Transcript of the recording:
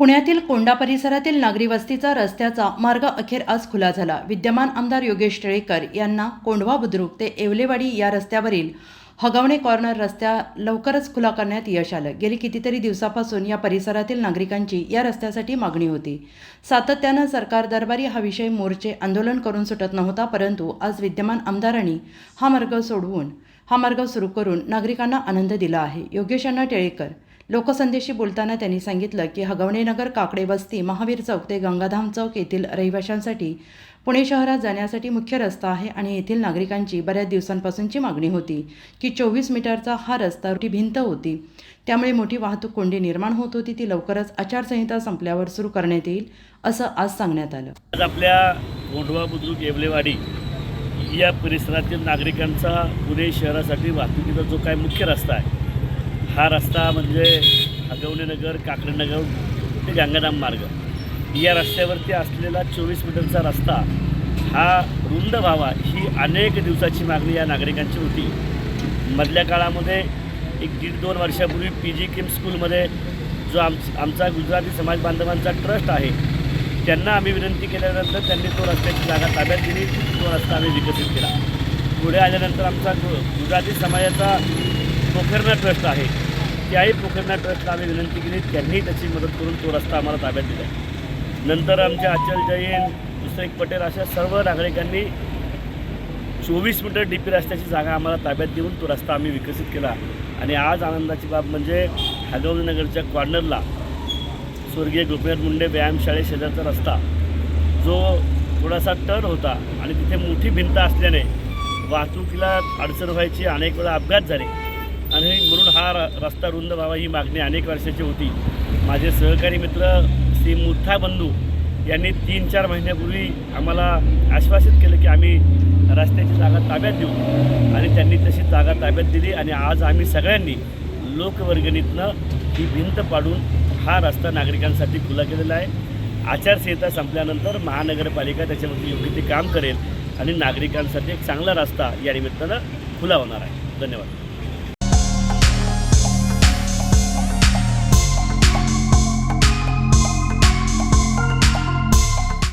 पुण्यातील कोंडा परिसरातील नागरी वस्तीचा रस्त्याचा मार्ग अखेर आज खुला झाला. विद्यमान आमदार योगेश टिळेकर यांना कोंढवा बुद्रुक ते येवलेवाडी या रस्त्यावरील हगवणे कॉर्नर रस्त्या लवकरच खुला करण्यात यश आलं. गेली कितीतरी दिवसापासून या परिसरातील नागरिकांची या रस्त्यासाठी मागणी होती. सातत्यानं सरकार दरबारी हा विषय मोर्चे आंदोलन करून सुटत नव्हता परंतु आज विद्यमान आमदारांनी हा मार्ग सोडवून हा मार्ग सुरू करून नागरिकांना आनंद दिला आहे. योगेश यांना टिळेकर लोकसंदेशी बोलताना त्यांनी सांगितलं की हगवणेनगर काकडे वस्ती महावीर चौक ते गंगाधाम चौक येथील रहिवाशांसाठी पुणे शहरात जाण्यासाठी मुख्य रस्ता आहे आणि येथील नागरिकांची बऱ्याच दिवसांपासूनची मागणी होती की चोवीस मीटरचा हा रस्ता मोठी भिंत होती. त्यामुळे मोठी वाहतूक कोंडी निर्माण होत होती. ती लवकरच आचारसंहिता संपल्यावर सुरू करण्यात येईल असं आज सांगण्यात आलं. आज आपल्या कोंढवा बुद्रुक येवलेवाडी या परिसरातील नागरिकांचा पुणे शहरासाठी वाहतुकीचा जो काय मुख्य रस्ता आहे हा रस्ता म्हणजे हगवणेनगर काकडनगर ते गंगाधाम मार्ग. या रस्त्यावरती असलेला चोवीस मीटरचा रस्ता हा रुंद व्हावा ही अनेक दिवसाची मागणी या नागरिकांची होती. मधल्या काळामध्ये एक दीड दोन वर्षापूर्वी पी जी किम स्कूलमध्ये जो आम आमचा गुजराती समाज बांधवांचा ट्रस्ट आहे त्यांना आम्ही विनंती केल्यानंतर त्यांनी तो रस्त्याची जागा ताब्यात दिली तो रस्ता आम्ही विकसित केला. पुढे आल्यानंतर आमचा गु- गुजराती समाजाचा पोखरणा ट्रस्ट आहे. त्याही पोखरणा ट्रस्टला आम्ही विनंती केली त्यांनी त्याची मदत करून तो रस्ता आम्हाला ताब्यात दिला. नंतर आमच्या अचल जैन दुसरेक पटेल अशा सर्व नागरिकांनी चोवीस मीटर डी पी रस्त्याची जागा आम्हाला ताब्यात देऊन तो रस्ता आम्ही विकसित केला. आणि आज आनंदाची बाब म्हणजे हगवणीनगरच्या कॉर्नरला स्वर्गीय गोपीनाथ मुंडे व्यायामशाळे शेजारचा रस्ता. जो थोडासा टर्न होता आणि तिथे मोठी भिंत असल्याने वाहतुकीला अडचण व्हायची अनेक वेळा अपघात झाले. आणि म्हणून हा र- रस्ता रुंद व्हावा ही मागणी अनेक वर्षाची होती. माझे सहकारी मित्र श्री मुठा बंधू यांनी तीन चार महिन्यापूर्वी आम्हाला आश्वासित केलं की आम्ही रस्त्याची जागा ताब्यात देऊ. आणि त्यांनी तशी जागा ताब्यात दिली आणि आज आम्ही सगळ्यांनी लोकवर्गणीतनं ही भिंत पाडून हा रस्ता नागरिकांसाठी खुला केलेला आहे. आचारसंहिता संपल्यानंतर महानगरपालिका त्याच्यामध्ये योग्य ते काम करेल आणि नागरिकांसाठी एक चांगला रस्ता या निमित्तानं खुला होणार आहे. धन्यवाद.